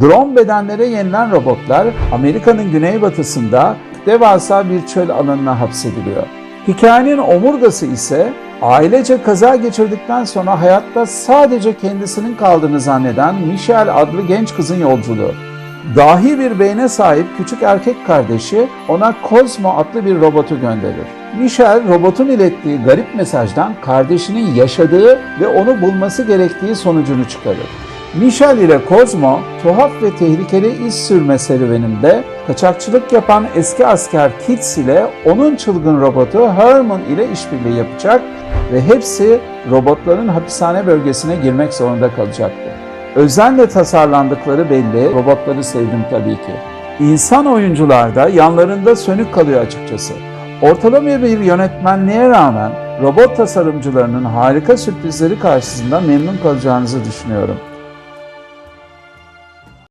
Drone bedenlere yenilen robotlar Amerika'nın güneybatısında devasa bir çöl alanına hapsediliyor. Hikayenin omurgası ise ailece kaza geçirdikten sonra hayatta sadece kendisinin kaldığını zanneden Michelle adlı genç kızın yolculuğu. Dahi bir beyne sahip küçük erkek kardeşi ona Cosmo adlı bir robotu gönderir. Michelle robotun ilettiği garip mesajdan kardeşinin yaşadığı ve onu bulması gerektiği sonucunu çıkarır. Michelle ile Cosmo tuhaf ve tehlikeli iz sürme serüveninde kaçakçılık yapan eski asker Kitts ile onun çılgın robotu Herman ile işbirliği yapacak ve hepsi robotların hapishane bölgesine girmek zorunda kalacaktı. Özenle tasarlandıkları belli, robotları sevdim tabii ki. İnsan oyuncularda yanlarında sönük kalıyor açıkçası. Ortalama bir yönetmenliğe rağmen robot tasarımcılarının harika sürprizleri karşısında memnun kalacağınızı düşünüyorum.